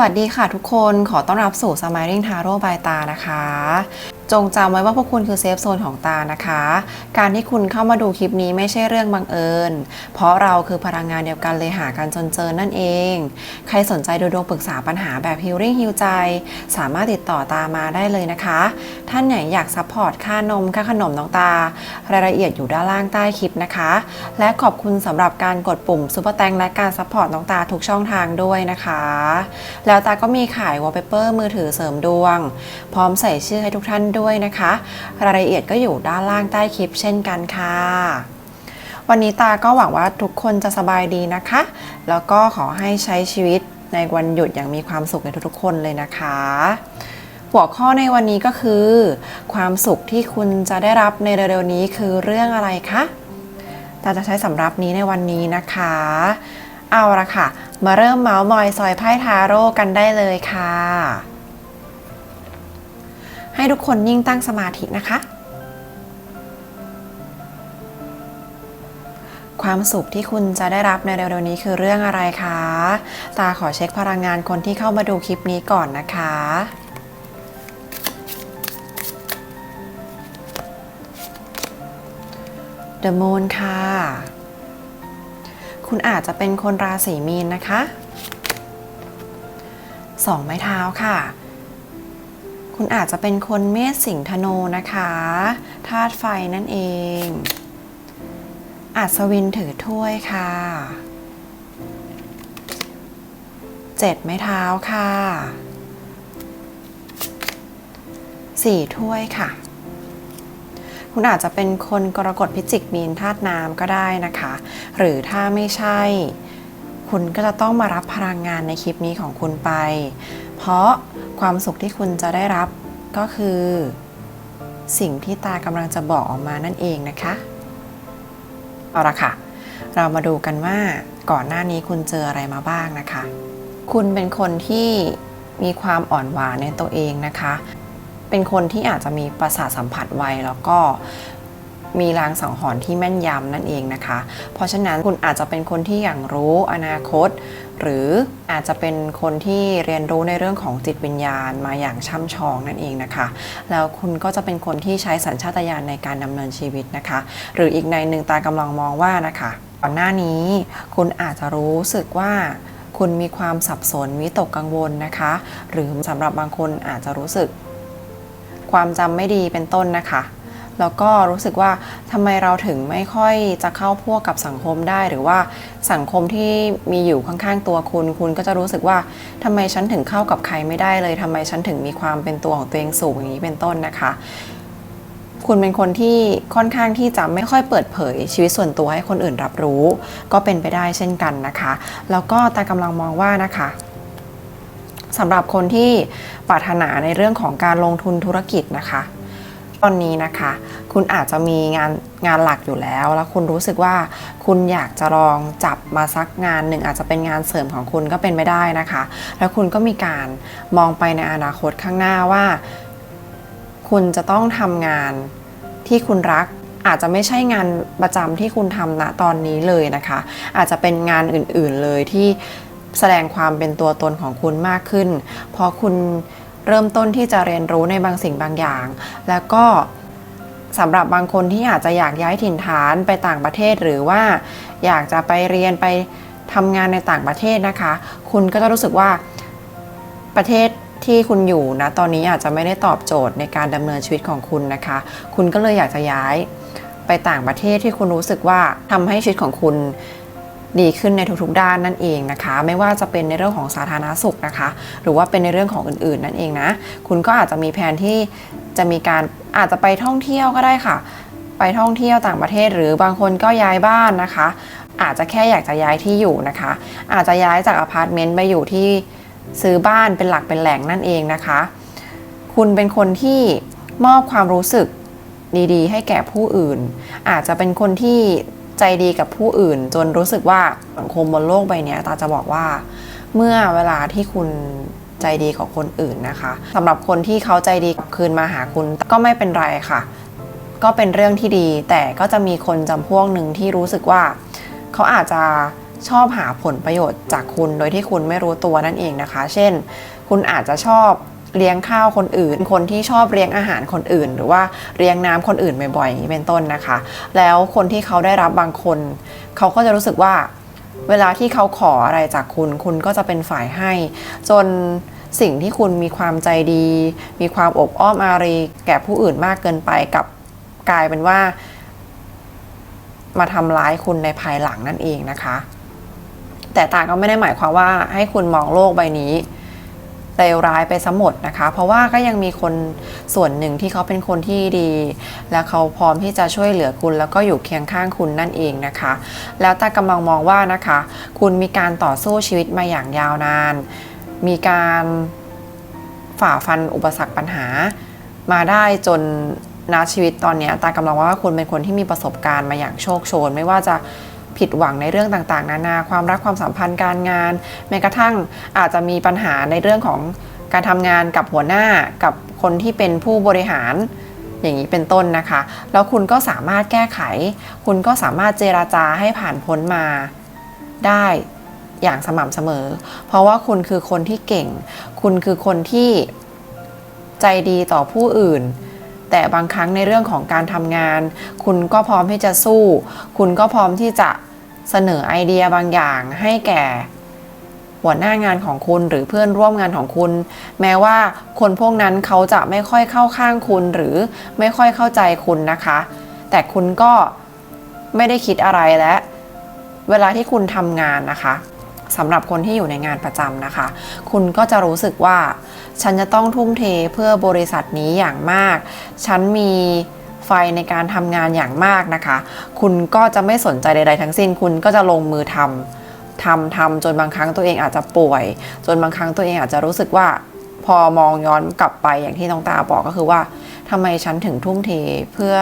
สวัสดีค่ะทุกคนขอต้อนรับสู่ Smiling Tarot by ตานะคะ จงจำไว้ว่าพวกคุณคือเซฟโซนของตานะคะ การที่คุณเข้ามาดูคลิปนี้ไม่ใช่เรื่องบังเอิญ เพราะเราคือพลังงานเดียวกันเลยหากันจนเจอนั่นเอง ใครสนใจดูดวงปรึกษาปัญหาแบบ Healing ฮิวใจ สามารถติดต่อตามาได้เลยนะคะ ท่านไหนอยากซัพพอร์ตค่านมค่าขนมน้องตา รายละเอียดอยู่ด้านล่างใต้คลิปนะคะ และขอบคุณสำหรับการกดปุ่มซุปเปอร์แตงและการซัพพอร์ตน้องตาทุกช่องทางด้วยนะคะ แล้วตาก็มีขายวอลเปเปอร์มือถือเสริมดวง พร้อมใส่ชื่อให้ทุกท่านด้วยนะคะ รายละเอียดก็อยู่ด้านล่างใต้คลิปเช่นกันค่ะ วันนี้ตาก็หวังว่าทุกคนจะสบายดีนะคะ แล้วก็ขอให้ใช้ชีวิตในวันหยุดอย่างมีความสุขในทุกๆคนเลยนะคะ หัวข้อในวันนี้ก็คือ ความสุขที่คุณจะได้รับในเร็วๆนี้คือเรื่องอะไรคะตาจะใช้สำรับนี้ในวันนี้นะคะ เอาละค่ะ มาเริ่มเมาส์มอยซอยไพ่ทาโร่กันได้เลยค่ะ ให้ทุกคนยิ่งตั้งสมาธินะคะ ความสุขที่คุณจะได้รับในเร็วๆนี้คือเรื่องอะไรคะ ตาขอเช็คพลังงานคนที่เข้ามาดูคลิปนี้ก่อนนะคะ The Moon ค่ะ คุณอาจจะเป็นคนราศีมีนนะคะสองไม้เท้าค่ะ คุณอาจจะเป็นคนเมษสิงห์ธนูนะคะธาตุไฟนั่นเองอัศวินถือถ้วยค่ะเจ็ดไม้เท้าค่ะสี่ถ้วยค่ะ คุณอาจจะเป็นคนกรกฎพิจิกมีนธาตุน้ำก็ได้นะคะ หรือถ้าไม่ใช่ คุณก็จะต้องมารับพลังงานในคลิปนี้ของคุณไป เพราะ ความสุขที่คุณจะได้รับก็คือ สิ่งที่ตากำลังจะบอกออกมานั่นเองนะคะ เอาละค่ะ เรามาดูกันว่าก่อนหน้านี้คุณเจออะไรมาบ้างนะคะ คุณเป็นคนที่มีความอ่อนหวานในตัวเองนะคะ เป็นคนที่อาจจะมีประสาทสัมผัสไวแล้วก็ มีลางสังหรณ์ที่แม่นยำนั่นเองนะคะ เพราะฉะนั้นคุณอาจจะเป็นคนที่อย่างรู้อนาคต หรืออาจจะเป็นคนที่เรียนรู้ในเรื่องของจิตวิญญาณมาอย่างช่ำชองนั่นเองนะคะ แล้วคุณก็จะเป็นคนที่ใช้สัญชาตญาณในการดำเนินชีวิตนะคะ หรืออีกในหนึ่งตากำลังมองว่านะคะก่อนหน้านี้คุณอาจจะรู้สึกว่าคุณมีความสับสนวิตกกังวลนะคะ หรือสำหรับบางคนอาจจะรู้สึก ความจำไม่ดีเป็นต้นนะคะ แล้วก็รู้สึกว่าทำไมเราถึงไม่ค่อยจะเข้าพวกกับสังคมได้ หรือว่าสังคมที่มีอยู่ข้างๆตัวคุณ คุณก็จะรู้สึกว่าทำไมฉันถึงเข้ากับใครไม่ได้เลยทำไมฉันถึงมีความเป็นตัวของตัวเองสูงอย่างนี้เป็นต้นนะคะ คุณเป็นคนที่ค่อนข้างที่จะไม่ค่อยเปิดเผยชีวิตส่วนตัวให้คนอื่นรับรู้ ก็เป็นไปได้เช่นกันนะคะ แล้วก็ตากำลังมองว่านะคะสำหรับคนที่ปรารถนาในเรื่องของการลงทุนธุรกิจนะคะ ตอนนี้นะคะ คุณอาจจะมีงานงานหลักอยู่แล้ว แล้วคุณรู้สึกว่าคุณอยากจะลองจับมาสักงานหนึ่งอาจจะเป็นงานเสริมของคุณก็เป็นไม่ได้นะคะ แล้วคุณก็มีการมองไปในอนาคตข้างหน้าว่า คุณจะต้องทำงานที่คุณรักอาจจะไม่ใช่งานประจำที่คุณทำณตอนนี้เลยนะคะ อาจจะเป็นงานอื่นๆเลยที่แสดงความเป็นตัวตนของคุณมากขึ้น เพราะคุณ เริ่มต้นที่จะเรียนรู้ในบางสิ่งบางอย่าง แล้วก็สำหรับบางคนที่อาจจะอยากย้ายถิ่นฐานไปต่างประเทศหรือว่าอยากจะไปเรียนไปทำงานในต่างประเทศนะคะ คุณก็จะรู้สึกว่าประเทศที่คุณอยู่นะตอนนี้อาจจะไม่ได้ตอบโจทย์ในการดำเนินชีวิตของคุณนะคะ คุณก็เลยอยากจะย้ายไปต่างประเทศที่คุณรู้สึกว่าทำให้ชีวิตของคุณ ดีขึ้นในทุกๆด้านนั่นเองนะคะ ไม่ว่าจะเป็นในเรื่องของสาธารณสุขนะคะ หรือว่าเป็นในเรื่องของอื่นๆนั่นเองนะ คุณก็อาจจะมีแผนที่จะมีการอาจจะไปท่องเที่ยวก็ได้ค่ะ ไปท่องเที่ยวต่างประเทศหรือบางคนก็ย้ายบ้านนะคะ อาจจะแค่อยากจะย้ายที่อยู่นะคะ อาจจะย้ายจากอพาร์ตเมนต์ไปอยู่ที่ซื้อบ้านเป็นหลักเป็นแหล่งนั่นเองนะคะ คุณเป็นคนที่มอบความรู้สึกดีๆ ให้แก่ผู้อื่น อาจจะเป็นคนที่ ใจดีกับผู้อื่น จนรู้สึกว่าสังคมบนโลกใบนี้ตาจะบอกว่า เมื่อเวลาที่คุณใจดีกับคนอื่นนะคะสำหรับคนที่เขาใจดีกับคืนมาหาคุณก็ไม่เป็นไรค่ะ ก็เป็นเรื่องที่ดี แต่ก็จะมีคนจำพวกหนึ่งที่รู้สึกว่า เขาอาจจะชอบหาผลประโยชน์จากคุณโดยที่คุณไม่รู้ตัวนั่นเองนะคะ เช่น คุณอาจจะชอบ เลี้ยงข้าวคนอื่น คนที่ชอบเลี้ยงอาหารคนอื่น หรือว่าเลี้ยงน้ำคนอื่นบ่อยๆอย่างนี้เป็นต้นนะคะ แล้วคนที่เขาได้รับบางคน เขาก็จะรู้สึกว่า เวลาที่เขาขออะไรจากคุณ คุณก็จะเป็นฝ่ายให้ จนสิ่งที่คุณมีความใจดี มีความอบอ้อมอารี แก่ผู้อื่นมากเกินไปกับกลายเป็นว่า มาทำร้ายคุณในภายหลังนั่นเองนะคะ แต่ตาก็ไม่ได้หมายความว่าให้คุณมองโลกใบนี้ เลวร้ายไปสมดนะคะ เพราะว่าก็ยังมีคนส่วนหนึ่งที่เขาเป็นคนที่ดี และเขาพร้อมที่จะช่วยเหลือคุณ แล้วก็อยู่เคียงข้างคุณนั่นเองนะคะ แล้วตากำลังมองว่านะคะ คุณมีการต่อสู้ชีวิตมาอย่างยาวนาน มีการฝ่าฟันอุปสรรคปัญหา มาได้จนณชีวิตตอนนี้ตากำลังว่าคุณเป็นคนที่มีประสบการณ์มาอย่างโชคโชน ไม่ว่าจะ ผิดหวังในเรื่องต่างๆ นานาความรักความสัมพันธ์การงาน แม้กระทั่งอาจจะมีปัญหาในเรื่องของการทำงานกับหัวหน้ากับคนที่เป็นผู้บริหารอย่างนี้เป็นต้นนะคะ แล้วคุณก็สามารถแก้ไข คุณก็สามารถเจราจาให้ผ่านพ้นมาได้อย่างสม่ำเสมอ เพราะว่าคุณคือคนที่เก่ง คุณคือคนที่ใจดีต่อผู้อื่น แต่บางครั้งในเรื่องของการทำงาน คุณก็พร้อมที่จะสู้ คุณก็พร้อมที่จะเสนอไอเดียบางอย่างให้แก่หัวหน้างานของคุณหรือเพื่อนร่วมงานของคุณ แม้ว่าคนพวกนั้นเขาจะไม่ค่อยเข้าข้างคุณหรือไม่ค่อยเข้าใจคุณนะคะ แต่คุณก็ไม่ได้คิดอะไรและ เวลาที่คุณทำงานนะคะ สำหรับคนที่อยู่ในงานประจำนะคะ คุณก็จะรู้สึกว่า ฉันจะต้องทุ่มเทเพื่อบริษัทนี้อย่างมาก ฉันมีไฟในการทำงานอย่างมากนะคะ คุณก็จะไม่สนใจใดๆทั้งสิ้น คุณก็จะลงมือทำทำทำจนบางครั้งตัวเองอาจจะป่วย จนบางครั้งตัวเองอาจจะรู้สึกว่าพอมองย้อนกลับไปอย่างที่น้องตาบอกก็คือว่าทำไมฉันถึงทุ่มเทเพื่อ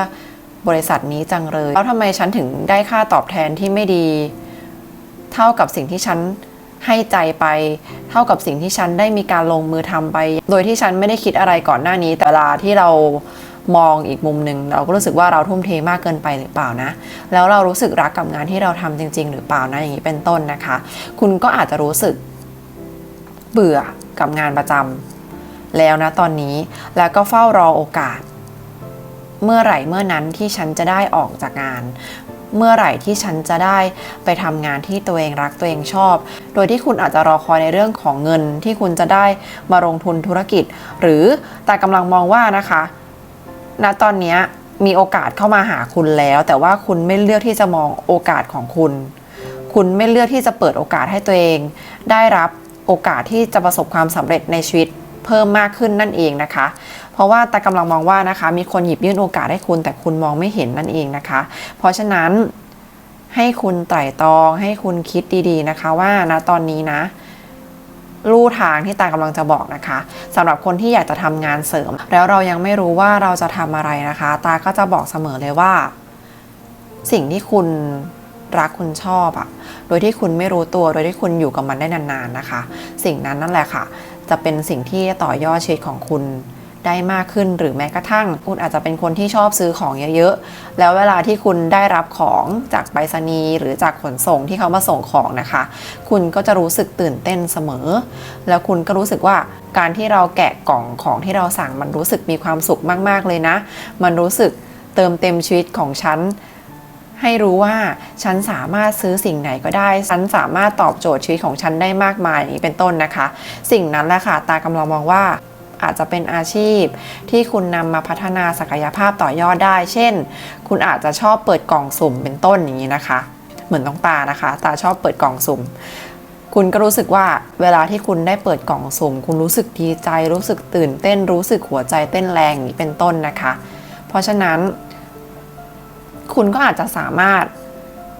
บริษัทนี้จังเลย แล้วทำไมฉันถึงได้ค่าตอบแทนที่ไม่ดี เท่ากับสิ่งที่ฉันให้ใจไป เท่ากับสิ่งที่ฉันได้มีการลงมือทำไป โดยที่ฉันไม่ได้คิดอะไรก่อนหน้านี้ แต่เวลาที่เรามองอีกมุมหนึ่งเราก็รู้สึกว่าเราทุ่มเทมากเกินไปหรือเปล่านะ แล้วเรารู้สึกรักกับงานที่เราทำจริง ๆ หรือเปล่านะอย่างนี้เป็นต้นนะคะ คุณก็อาจจะรู้สึกเบื่อกับงานประจำแล้วนะตอนนี้แล้วก็เฝ้ารอโอกาส เมื่อไหร่เมื่อนั้นที่ฉันจะได้ออกจากงาน เมื่อไหร่ที่ฉันจะได้ไปทำงานที่ตัวเองรักตัวเองชอบ โดยที่คุณอาจจะรอคอยในเรื่องของเงินที่คุณจะได้มาลงทุนธุรกิจ หรือแต่กำลังมองว่านะคะณตอนนี้มีโอกาสเข้ามาหาคุณแล้ว แต่ว่าคุณไม่เลือกที่จะมองโอกาสของคุณ คุณไม่เลือกที่จะเปิดโอกาสให้ตัวเอง ได้รับโอกาสที่จะประสบความสำเร็จในชีวิตเพิ่มมากขึ้นนั่นเองนะคะ เพราะว่าแต่กำลังมองว่านะคะมีคนหยิบยื่นโอกาสให้คุณแต่คุณมองไม่เห็นนั่นเองนะคะ เพราะฉะนั้นให้คุณไตร่ตรองให้คุณคิดดีๆนะคะว่าณตอนนี้นะลู่ทางที่ตากำลังจะบอกนะคะสำหรับคนที่อยากจะทำงานเสริม แล้วเรายังไม่รู้ว่าเราจะทำอะไรนะคะ ตาก็จะบอกเสมอเลยว่า สิ่งที่คุณรักคุณชอบอะโดยที่คุณไม่รู้ตัว โดยที่คุณอยู่กับมันได้นานๆนะคะ สิ่งนั้นนั่นแหละค่ะ จะเป็นสิ่งที่ต่อยอดชีวิตของคุณ ได้มากขึ้น หรือแม้กระทั่ง คุณอาจจะเป็นคนที่ชอบซื้อของเยอะๆ แล้วเวลาที่คุณได้รับของจากไปรษณีย์หรือจากขนส่งที่เขามาส่งของนะคะ คุณก็จะรู้สึกตื่นเต้นเสมอ แล้วคุณก็รู้สึกว่าการที่เราแกะกล่องของที่เราสั่งมันรู้สึกมีความสุขมากๆเลยนะ มันรู้สึกเติมเต็มชีวิตของฉันให้รู้ว่าฉันสามารถซื้อสิ่งไหนก็ได้ ฉันสามารถตอบโจทย์ชีวิตของฉันได้มากมายอย่างนี้เป็นต้นนะคะ สิ่งนั้นแหละค่ะ ตากำลังมองว่า อาจจะเป็นอาชีพ ที่คุณนำมาพัฒนาศักยภาพต่อยอดได้ เช่น คุณอาจจะชอบเปิดกล่องสุ่มเป็นต้นอย่างนี้นะคะ เหมือนต้องตานะคะ ตาชอบเปิดกล่องสุ่มคุณก็รู้สึกว่าเวลาที่คุณได้เปิดกล่องสุ่ม คุณรู้สึกดีใจ รู้สึกตื่นเต้น รู้สึกหัวใจเต้นแรงอย่างนี้เป็นต้นนะคะ เพราะฉะนั้น คุณก็อาจจะสามารถ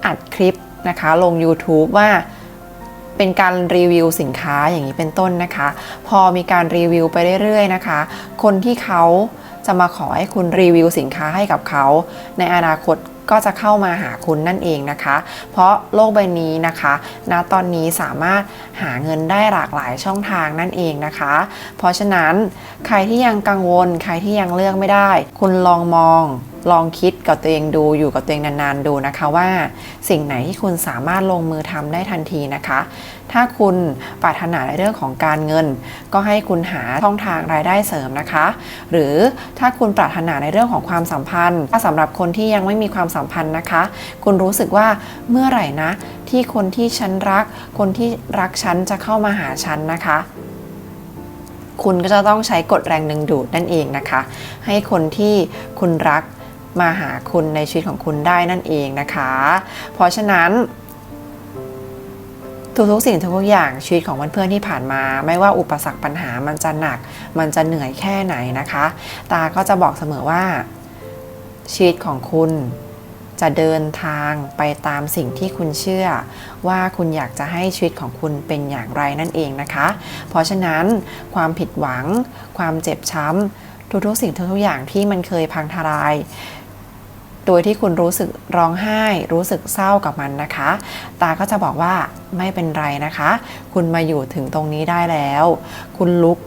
อัดคลิปนะคะ ลง YouTube ว่า เป็นการรีวิวสินค้าอย่างนี้เป็นต้นนะคะ พอมีการรีวิวไปเรื่อยๆนะคะ คนที่เขาจะมาขอให้คุณรีวิวสินค้าให้กับเขา ในอนาคตก็จะเข้ามาหาคุณนั่นเองนะคะ เพราะโลกใบนี้นะคะณตอนนี้สามารถหาเงินได้หลากหลายช่องทางนั่นเองนะคะ เพราะฉะนั้นใครที่ยังกังวล ใครที่ยังเลือกไม่ได้ คุณลองมอง ลองคิดกับตัวเองดูอยู่กับตัวเองนานๆดูนะคะว่า สิ่งไหนที่คุณสามารถลงมือทำได้ทันทีนะคะ ถ้าคุณปรารถนาในเรื่องของการเงิน ก็ให้คุณหาช่องทางรายได้เสริมนะคะ หรือถ้าคุณปรารถนาในเรื่องของความสัมพันธ์ ถ้าสำหรับคนที่ยังไม่มีความสัมพันธ์นะคะ คุณรู้สึกว่าเมื่อไหร่นะ ที่คนที่ฉันรัก คนที่รักฉันจะเข้ามาหาฉันนะคะคุณก็จะต้องใช้กฎแรงดึงดูดนั่นเองนะคะ ให้คนที่คุณรัก มาหาคุณในชีวิตของคุณได้นั่นเองนะคะ เพราะฉะนั้นทุกๆสิ่งทุกๆอย่างชีวิตของเพื่อนๆที่ผ่านมา ไม่ว่าอุปสรรคปัญหามันจะหนัก มันจะเหนื่อยแค่ไหนนะคะ ตาก็จะบอกเสมอว่า ชีวิตของคุณจะเดินทางไปตามสิ่งที่คุณเชื่อ ว่าคุณอยากจะให้ชีวิตของคุณเป็นอย่างไรนั่นเองนะคะ เพราะฉะนั้นความผิดหวัง ความเจ็บช้ำทุกๆสิ่งทุกๆอย่างที่มันเคยพังทลาย โดยที่คุณรู้สึกร้องไห้ รู้สึกเศร้ากับมันนะคะ ตาก็จะบอกว่าไม่เป็นไรนะคะ คุณมาอยู่ถึงตรงนี้ได้แล้ว คุณลุก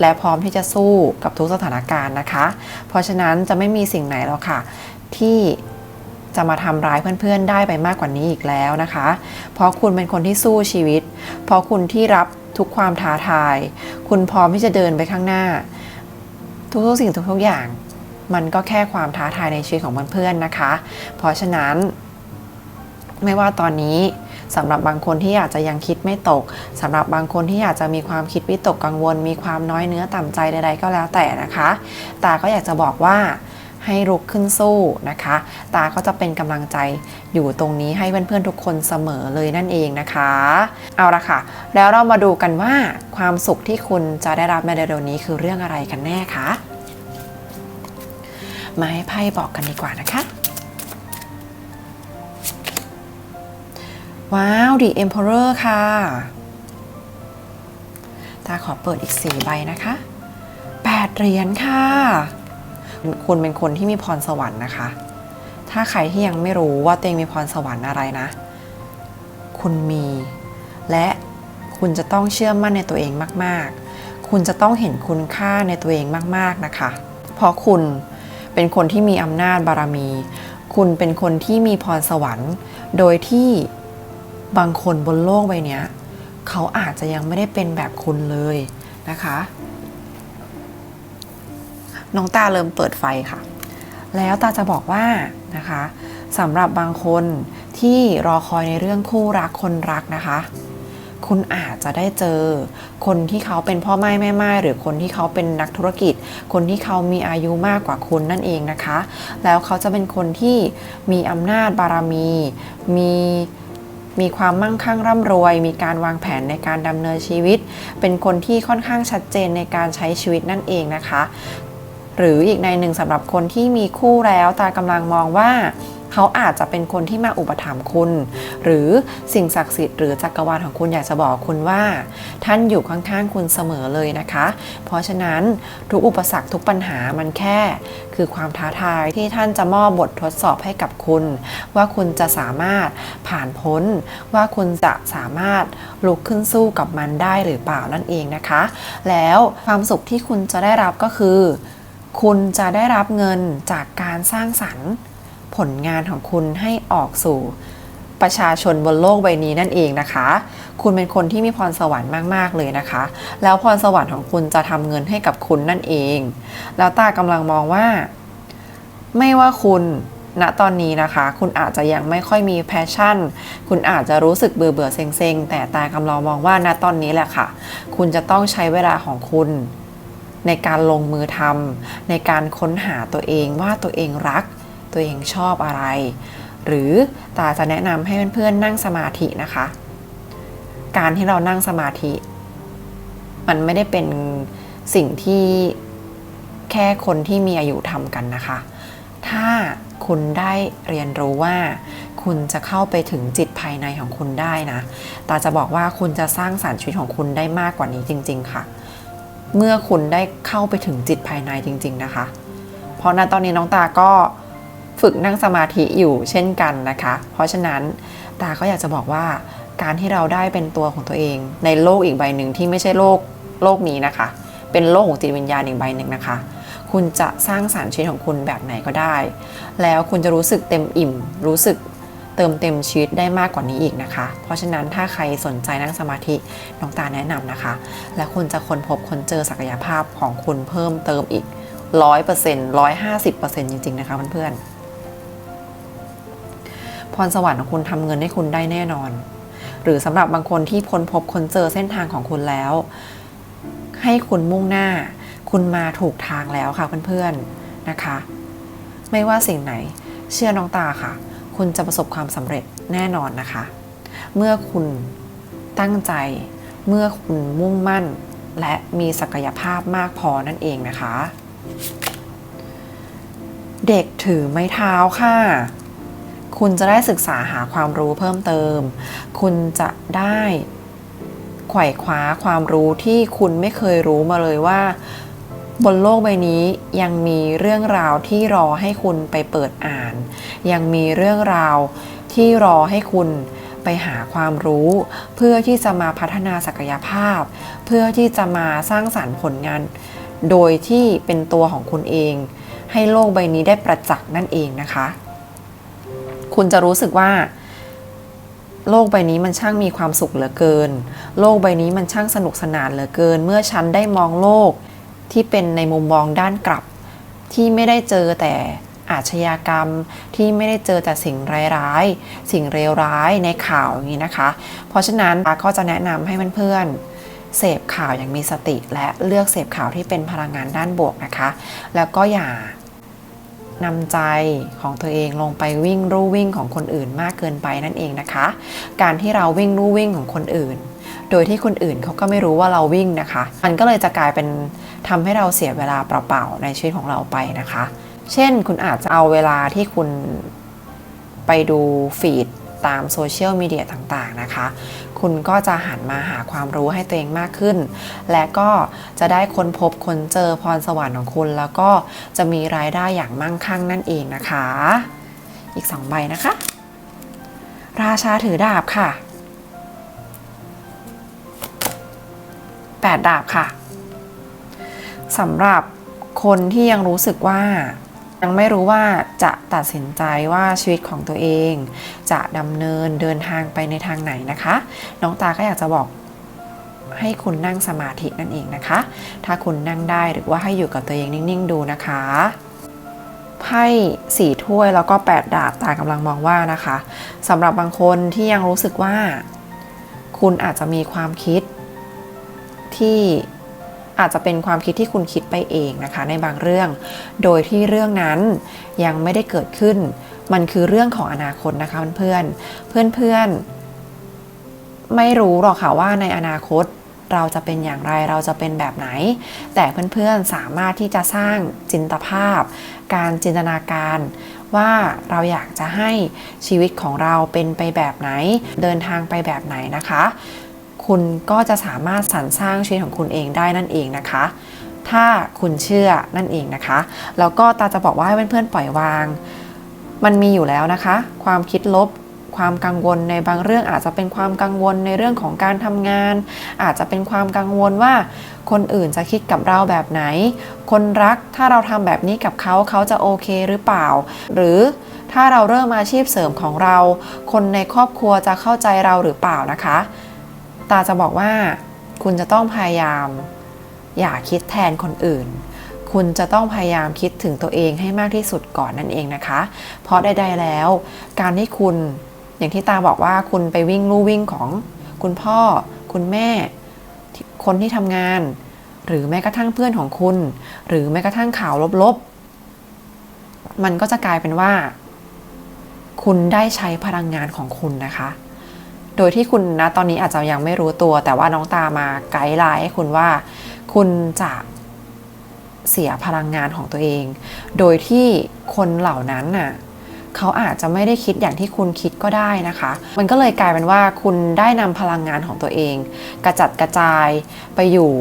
และพร้อมที่จะสู้กับทุกสถานการณ์นะคะ เพราะฉะนั้นจะไม่มีสิ่งไหนหรอกค่ะ ที่จะมาทำร้ายเพื่อนๆ ได้ไปมากกว่านี้อีกแล้วนะคะ เพราะคุณเป็นคนที่สู้ชีวิต เพราะคุณที่รับทุกความท้าทาย คุณพร้อมที่จะเดินไปข้างหน้า ทุกๆสิ่งทุกๆอย่าง มันก็แค่ความท้าทายในชีวิตของเพื่อนๆนะคะ เพราะฉะนั้น ไม่ว่าตอนนี้สำหรับบางคนที่อาจจะยังคิดไม่ตกสำหรับบางคนที่อาจจะมีความคิดวิตกกังวล มีความน้อยเนื้อต่ำใจใดๆก็แล้วแต่นะคะ ตาก็อยากจะบอกว่าให้ลุกขึ้นสู้นะคะ ตาก็จะเป็นกำลังใจอยู่ตรงนี้ให้เพื่อนๆทุกคนเสมอเลยนั่นเองนะคะ เอาละค่ะ แล้วเรามาดูกันว่าความสุขที่คุณจะได้รับในเร็วๆนี้คือเรื่องอะไรกันแน่คะ มาให้ไพ่บอกกันดีกว่านะคะ ว้าว The Emperor ค่ะ ตาขอเปิดอีก 4 ใบนะคะ 8 เหรียญค่ะ คุณเป็นคนที่มีพรสวรรค์นะคะ ถ้าใครที่ยังไม่รู้ว่าตัวเองมีพรสวรรค์อะไรนะ คุณมี และคุณจะต้องเชื่อมั่นในตัวเองมาก ๆ คุณจะต้องเห็นคุณค่าในตัวเองมาก ๆ นะคะ เพราะคุณ เป็นคนที่มีอำนาจบารมี คุณเป็นคนที่มีพรสวรรค์ โดยที่บางคนบนโลกใบนี้เขาอาจจะยังไม่ได้เป็นแบบคุณเลยนะคะ น้องตาเริ่มเปิดไฟค่ะ แล้วตาจะบอกว่านะคะสำหรับบางคนที่รอคอยในเรื่องคู่รักคนรักนะคะ คุณอาจจะได้เจอ คนที่เขาเป็นพ่อไม้แม่ไม้หรือคนที่เขาเป็นนักธุรกิจ คนที่เขามีอายุมากกว่าคุณนั่นเองนะคะ แล้วเขาจะเป็นคนที่มีอำนาจบารมี มีมีความมั่งคั่งร่ำรวย มีการวางแผนในการดำเนินชีวิต เป็นคนที่ค่อนข้างชัดเจนในการใช้ชีวิตนั่นเองนะคะ หรืออีกในหนึ่งสำหรับคนที่มีคู่แล้วตากำลังมองว่า เขาอาจจะเป็นคนที่มาอุปถัมภ์คุณ หรือสิ่งศักดิ์สิทธิ์หรือจักรวาลของคุณอยากจะบอกคุณว่า ท่านอยู่ข้างๆคุณเสมอเลยนะคะ เพราะฉะนั้นทุกอุปสรรคทุกปัญหามันแค่ คือความท้าทายที่ท่านจะมอบบททดสอบให้กับคุณ ว่าคุณจะสามารถผ่านพ้น ว่าคุณจะสามารถลุกขึ้นสู้กับมันได้หรือเปล่านั่นเองนะคะ แล้วความสุขที่คุณจะได้รับก็คือ คุณจะได้รับเงินจากการสร้างสรรค์ ผลงานของคุณให้ออกสู่ประชาชนบนโลกใบนี้นั่นเองนะคะ คุณเป็นคนที่มีพรสวรรค์มาก ๆ เลยนะคะ แล้วพรสวรรค์ของคุณจะทำเงินให้กับคุณนั่นเอง แล้วตากำลังมองว่า ไม่ว่าคุณณตอนนี้นะคะ คุณอาจจะยังไม่ค่อยมีแพชชั่น คุณอาจจะรู้สึกเบื่อเบื่อเซ็งๆ แต่ตากำลังมองว่าณตอนนี้แหละค่ะ คุณจะต้องใช้เวลาของคุณ ในการลงมือทำในการค้นหาตัวเองว่าตัวเองรัก ตัวเองชอบอะไร หรือตาจะแนะนำให้เพื่อนๆนั่งสมาธินะคะ การที่เรานั่งสมาธิ มันไม่ได้เป็นสิ่งที่แค่คนที่มีอายุทำกันนะคะ ถ้าคุณได้เรียนรู้ว่า คุณจะเข้าไปถึงจิตภายในของคุณได้นะตาจะบอกว่าคุณจะสร้างสารรค์ชีวิตของคุณได้มากกว่านี้จริง ๆ ค่ะ เมื่อคุณได้เข้าไปถึงจิตภายในจริง ๆ นะคะ เพราะณตอนนี้น้องตาก็ ฝึกนั่งสมาธิอยู่เช่นกันนะคะ เพราะฉะนั้นตาก็อยากจะบอกว่าการที่เราได้เป็นตัวของตัวเอง ในโลกอีกใบหนึ่งที่ไม่ใช่โลกโลกนี้นะคะ เป็นโลกของจิตวิญญาณอีกใบหนึ่งนะคะ คุณจะสร้างสารรค์ชีวิตของคุณแบบไหนก็ได้ แล้วคุณจะรู้สึกเต็มอิ่ม รู้สึกเติมเต็มชีวิตได้มากกว่านี้อีกนะคะ เพราะฉะนั้นถ้าใครสนใจนั่งสมาธิน้องตาแนะนำนะคะ และคุณจะค้นพบค้นเจอศักยภาพของคุณเพิ่มเติมอีกร้อยเปอร์เซ็นต์ร้อยห้าสิบเปอร์เซ็นต์จริงๆนะคะเพื่อนๆ รสวรรค์ของคุณทำเงินให้คุณได้แน่นอน หรือสำหรับบางคนที่พ้นพบคนเจอเส้นทางของคุณแล้ว ให้คุณมุ่งหน้า คุณมาถูกทางแล้วค่ะเพื่อนๆนะคะ ไม่ว่าสิ่งไหน เชื่อน้องตาค่ะ คุณจะประสบความสำเร็จแน่นอนนะคะ เมื่อคุณตั้งใจ เมื่อคุณมุ่งมั่น และมีศักยภาพมากพอนั่นเองนะคะ เด็กถือไม้เท้าค่ะ คุณจะได้ศึกษาหาความรู้เพิ่มเติม คุณจะได้ไขว่คว้าความรู้ที่คุณไม่เคยรู้มาเลยว่า บนโลกใบนี้ยังมีเรื่องราวที่รอให้คุณไปเปิดอ่าน ยังมีเรื่องราวที่รอให้คุณไปหาความรู้ เพื่อที่จะมาพัฒนาศักยภาพ เพื่อที่จะมาสร้างสารรค์ผลงาน โดยที่เป็นตัวของคุณเอง ให้โลกใบนี้ได้ประจักษ์นั่นเองนะคะ คุณจะรู้สึกว่า โลกใบนี้มันช่างมีความสุขเหลือเกิน โลกใบนี้มันช่างสนุกสนานเหลือเกิน เมื่อฉันได้มองโลกที่เป็นในมุมมองด้านกลับ ที่ไม่ได้เจอแต่อาชญากรรมที่ไม่ได้เจอแต่สิ่งร้ายๆ สิ่งเลวร้ายในข่าวอย่างนี้นะคะ เพราะฉะนั้นก็จะแนะนำให้เพื่อนๆเสพข่าวอย่างมีสติ และเลือกเสพข่าวที่เป็นพลังงานด้านบวกนะคะ แล้วก็อย่า นำใจของตัวเองลงไปวิ่งรู่วิ่งของคนอื่นมากเกินไปนั่นเองนะคะ การที่เราวิ่งรู่วิ่งของคนอื่น โดยที่คนอื่นเขาก็ไม่รู้ว่าเราวิ่งนะคะ มันก็เลยจะกลายเป็นทำให้เราเสียเวลาเปล่าๆในชีวิตของเราไปนะคะ เช่นคุณอาจจะเอาเวลาที่คุณไปดูฟีดตามโซเชียลมีเดียต่างๆนะคะ คุณก็จะหันมาหาความรู้ให้ตัวเองมากขึ้น และก็จะได้ค้นพบค้นเจอพรสวรรค์ของคุณ แล้วก็จะมีรายได้อย่างมั่งคั่งนั่นเองนะคะ อีกสองใบนะคะ ราชาถือดาบค่ะแปดดาบค่ะสำหรับคนที่ยังรู้สึกว่า ยังไม่รู้ว่าจะตัดสินใจว่าชีวิตของตัวเอง จะดำเนินเดินทางไปในทางไหนนะคะ น้องตาก็อยากจะบอกให้คุณนั่งสมาธินั่นเองนะคะ ถ้าคุณนั่งได้หรือว่าให้อยู่กับตัวเองนิ่ง ๆ ดูนะคะไพ่สี่ถ้วยแล้วก็แปดดาบตากำลังมองว่านะคะสำหรับบางคนที่ยังรู้สึกว่า คุณอาจจะมีความคิดที่ อาจจะเป็นความคิดที่คุณคิดไปเองนะคะ ในบางเรื่อง โดยที่เรื่องนั้นยังไม่ได้เกิดขึ้น มันคือเรื่องของอนาคตนะคะเพื่อนเพื่อนเพื่อนไม่รู้หรอกค่ะว่าในอนาคตเราจะเป็นอย่างไรเราจะเป็นแบบไหน แต่เพื่อนๆสามารถที่จะสร้างจินตภาพ การจินตนาการ ว่าเราอยากจะให้ชีวิตของเราเป็นไปแบบไหน เดินทางไปแบบไหนนะคะ คุณก็จะสามารถสรรสร้างชีวิตของคุณเองได้นั่นเองนะคะ ถ้าคุณเชื่อนั่นเองนะคะ แล้วก็ตาจะบอกว่าให้เพื่อนๆปล่อยวาง มันมีอยู่แล้วนะคะ ความคิดลบความกังวลในบางเรื่องอาจจะเป็นความกังวลในเรื่องของการทำงาน อาจจะเป็นความกังวลว่า คนอื่นจะคิดกับเราแบบไหน คนรักถ้าเราทำแบบนี้กับเขาเขาจะโอเคหรือเปล่า หรือถ้าเราเริ่มอาชีพเสริมของเรา คนในครอบครัวจะเข้าใจเราหรือเปล่านะคะ ตาจะบอกว่า คุณจะต้องพยายาม อย่าคิดแทนคนอื่น คุณจะต้องพยายามคิดถึงตัวเองให้มากที่สุดก่อนนั่นเองนะคะ เพราะใดๆแล้ว การที่คุณอย่างที่ตาบอกว่าคุณไปวิ่งลู่วิ่งของคุณพ่อ คุณแม่ คนที่ทำงาน หรือแม้กระทั่งเพื่อนของคุณ หรือแม้กระทั่งข่าวลบๆ มันก็จะกลายเป็นว่า คุณได้ใช้พลังงานของคุณนะคะ โดยที่คุณนะตอนนี้อาจจะยังไม่รู้ตัว แต่ว่าน้องตามาไกด์ไลน์ให้คุณว่า คุณจะเสียพลังงานของตัวเอง โดยที่คนเหล่านั้นน่ะเขาอาจจะไม่ได้คิดอย่างที่คุณคิดก็ได้นะคะ มันก็เลยกลายเป็นว่าคุณได้นำพลังงานของตัวเอง กระจัดกระจายไปอยู่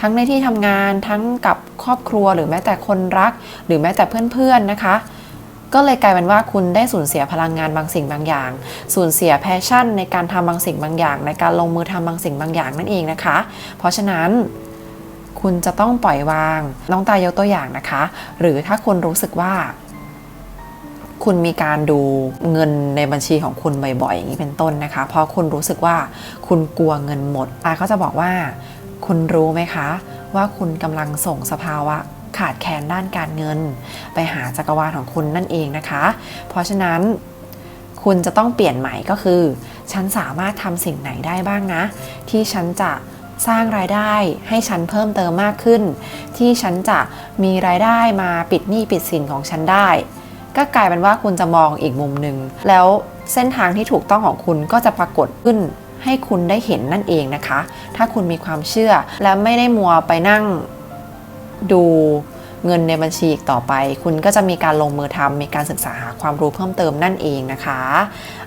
ทั้งในที่ทำงานทั้งกับครอบครัวหรือแม้แต่คนรัก หรือแม้แต่เพื่อนๆนะคะ ก็เลยกลายเป็นว่าคุณได้สูญเสียพลังงานบางสิ่งบางอย่าง สูญเสียแพชชั่นในการทำบางสิ่งบางอย่าง ในการลงมือทำบางสิ่งบางอย่างนั่นเองนะคะ เพราะฉะนั้นคุณจะต้องปล่อยวาง น้องตายกตัวอย่างนะคะ หรือถ้าคุณรู้สึกว่า คุณมีการดูเงินในบัญชีของคุณบ่อยๆอย่างนี้เป็นต้นนะคะ เพราะคุณรู้สึกว่าคุณกลัวเงินหมดตาก็จะบอกว่า คุณรู้ไหมคะ ว่าคุณกำลังส่งสภาวะ ขาดแคลนด้านการเงิน ไปหาจักรวาลของคุณนั่นเองนะคะ เพราะฉะนั้นคุณจะต้องเปลี่ยนใหม่ก็คือ ฉันสามารถทำสิ่งไหนได้บ้างนะ ที่ฉันจะสร้างรายได้ให้ฉันเพิ่มเติมมากขึ้น ที่ฉันจะมีรายได้มาปิดหนี้ปิดสินของฉันได้ ก็กลายเป็นว่าคุณจะมองอีกมุมหนึ่งแล้วเส้นทางที่ถูกต้องของคุณก็จะปรากฏขึ้นให้คุณได้เห็นนั่นเองนะคะ ถ้าคุณมีความเชื่อและไม่ได้มัวไปนั่ง ดูเงินในบัญชีอีกต่อไป คุณก็จะมีการลงมือทำมีการศึกษาหาความรู้เพิ่มเติมนั่นเองนะคะ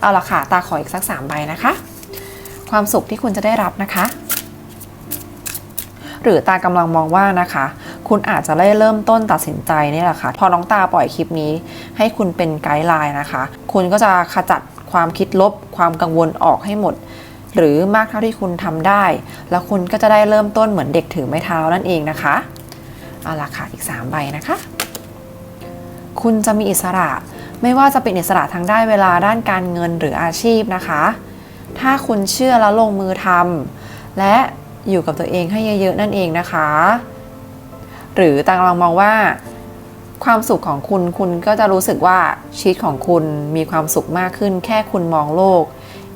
เอาละค่ะ ตาขออีกสักสามใบนะคะ ความสุขที่คุณจะได้รับนะคะ หรือตากำลังมองว่านะคะ คุณอาจจะได้เริ่มต้นตัดสินใจนี่แหละค่ะ พอน้องตาปล่อยคลิปนี้ ให้คุณเป็นไกด์ไลน์นะคะ คุณก็จะขจัดความคิดลบ ความกังวลออกให้หมดหรือมากเท่าที่คุณทำได้ แล้วคุณก็จะได้เริ่มต้นเหมือนเด็กถือไม้เท้านั่นเองนะคะ เอาละค่ะ อีก 3 ใบนะคะ คุณจะมีอิสระไม่ว่าจะเป็นอิสระทางด้านเวลาด้านการเงินหรืออาชีพนะคะ ถ้าคุณเชื่อแล้วลงมือทำและอยู่กับตัวเองให้เยอะๆ นั่นเองนะคะ หรือต่างลองมองว่า ความสุขของคุณคุณก็จะรู้สึกว่าชีวิตของคุณมีความสุขมากขึ้น แค่คุณมองโลก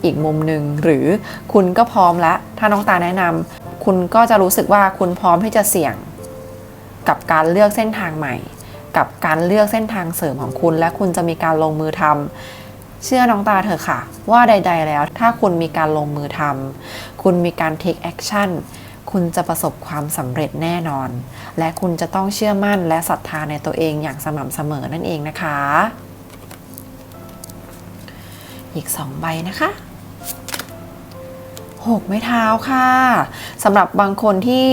อีกมุมหนึ่งหรือคุณก็พร้อมแล้วถ้าน้องตาแนะนำคุณก็จะรู้สึกว่าคุณพร้อมที่จะเสี่ยง กับการเลือกเส้นทางใหม่ กับการเลือกเส้นทางเสริมของคุณ และคุณจะมีการลงมือทำเชื่อน้องตาเถอะค่ะ ว่าใด ๆ แล้ว ถ้าคุณมีการลงมือทำคุณมีการ take action คุณจะประสบความสำเร็จแน่นอน และคุณจะต้องเชื่อมั่นและศรัทธาในตัวเองอย่างสม่ำเสมอนั่นเองนะคะ อีก 2 ใบนะคะหกไม้เท้าค่ะสำหรับบางคนที่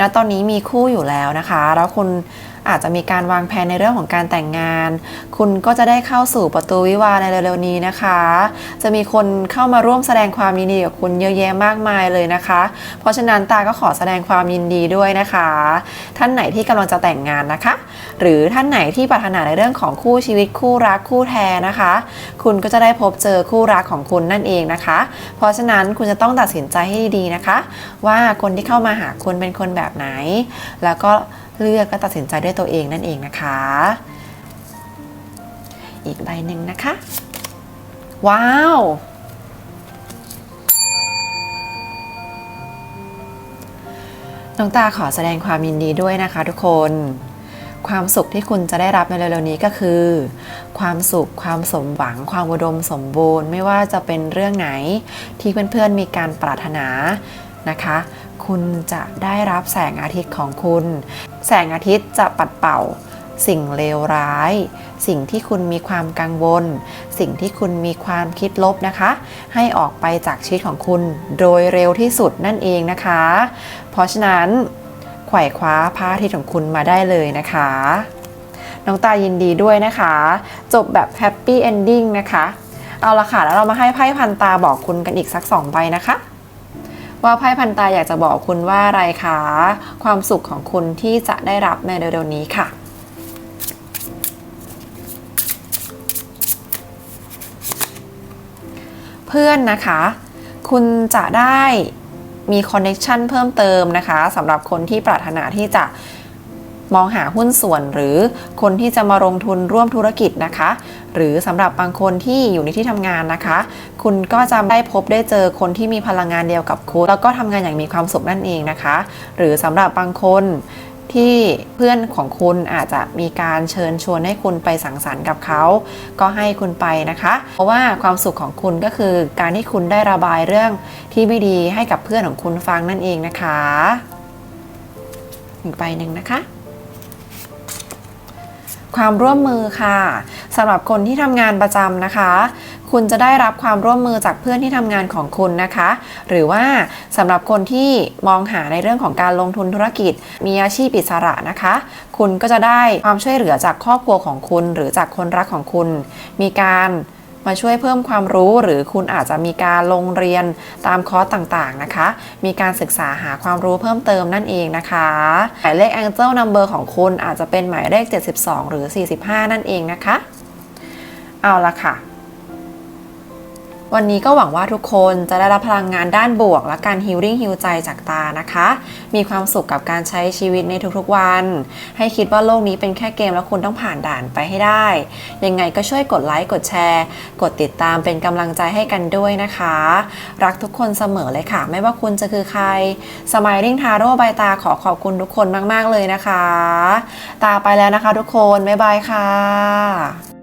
ณตอนนี้มีคู่อยู่แล้วนะคะ แล้วคุณ อาจจะมีการวางแผนในเรื่องของการแต่งงาน คุณก็จะได้เข้าสู่ประตูวิวาในเร็วๆนี้นะคะ จะมีคนเข้ามาร่วมแสดงความยินดีกับคุณเยอะแยะมากมายเลยนะคะ เพราะฉะนั้นตาก็ขอแสดงความยินดีด้วยนะคะ ท่านไหนที่กำลังจะแต่งงานนะคะ หรือท่านไหนที่ปรารถนาในเรื่องของคู่ชีวิตคู่รักคู่แท้นะคะ คุณก็จะได้พบเจอคู่รักของคุณนั่นเองนะคะ เพราะฉะนั้นคุณจะต้องตัดสินใจให้ดีนะคะ ว่าคนที่เข้ามาหาคุณเป็นคนแบบไหน แล้วก็ เลือกและตัดสินใจด้วยตัวเองนั่นเองนะคะ อีกใบหนึ่งนะคะ ว้าวน้องตาขอแสดงความยินดีด้วยนะคะทุกคน ความสุขที่คุณจะได้รับในเร็วๆนี้ก็คือ ความสุข ความสมหวัง ความอุดมสมบูรณ์ ไม่ว่าจะเป็นเรื่องไหนที่เพื่อนๆมีการปรารถนานะคะ คุณจะได้รับแสงอาทิตย์ของคุณ แสงอาทิตย์จะปัดเป่า สิ่งเลวร้าย สิ่งที่คุณมีความกังวล สิ่งที่คุณมีความคิดลบนะคะ ให้ออกไปจากชีวิตของคุณโดยเร็วที่สุดนั่นเองนะคะ เพราะฉะนั้นไขว่คว้าพระอาทิตย์ของคุณมาได้เลยนะคะน้องตายินดีด้วยนะคะ จบแบบแฮปปี้เอนดิ้งนะคะ เอาละค่ะ แล้วเรามาให้ไพ่พันตาบอกคุณกันอีกสักสองใบนะคะ ว่าไพ่พันตาอยากจะบอกคุณว่าอะไรคะความสุขของคุณที่จะได้รับในเร็วๆนี้ค่ะเพื่อนนะคะ คุณจะได้มีคอนเน็ชันเพิ่มเติมนะคะสำหรับคนที่ปรารถนาที่จะ มองหาหุ้นส่วนหรือคนที่จะมาลงทุนร่วมธุรกิจนะคะ หรือสำหรับบางคนที่อยู่ในที่ทำงานนะคะ คุณก็จะได้พบได้เจอคนที่มีพลังงานเดียวกับคุณแล้วก็ทำงานอย่างมีความสุขนั่นเองนะคะ หรือสำหรับบางคนที่เพื่อนของคุณอาจจะมีการเชิญชวนให้คุณไปสังสรรค์กับเขา ก็ให้คุณไปนะคะ เพราะว่าความสุขของคุณก็คือการที่คุณได้ระบายเรื่องที่ไม่ดีให้กับเพื่อนของคุณฟังนั่นเองนะคะอีกใบหนึ่งนะคะ ความร่วมมือค่ะสำหรับคนที่ทำงานประจำนะคะ คุณจะได้รับความร่วมมือจากเพื่อนที่ทำงานของคุณนะคะ หรือว่าสำหรับคนที่มองหาในเรื่องของการลงทุนธุรกิจ มีอาชีพอิสระนะคะ คุณก็จะได้ความช่วยเหลือจากครอบครัวของคุณ หรือจากคนรักของคุณ มีการ มาช่วยเพิ่มความรู้ หรือคุณอาจจะมีการลงเรียนตามคอร์สต่างๆนะคะ มีการศึกษาหาความรู้เพิ่มเติมนั่นเองนะคะหมายเลข Angel Number ของคุณอาจจะเป็นหมายเลข 72 หรือ 45 นั่นเองนะคะ เอาละค่ะ วันนี้ก็หวังว่าทุกคนจะได้รับพลังงานด้านบวก และการฮิลลิ่งฮิลใจจากตานะคะ มีความสุขกับการใช้ชีวิตในทุกๆวัน ให้คิดว่าโลกนี้เป็นแค่เกมแล้วคุณต้องผ่านด่านไปให้ได้ ยังไงก็ช่วยกดไลค์กดแชร์ กดติดตามเป็นกำลังใจให้กันด้วยนะคะ รักทุกคนเสมอเลยค่ะ ไม่ว่าคุณจะคือใคร Smiling Taro ใบตาขอขอบคุณทุกคนมาก ๆเลยนะคะ ตาไปแล้วนะคะทุกคนบ๊ายบายค่ะ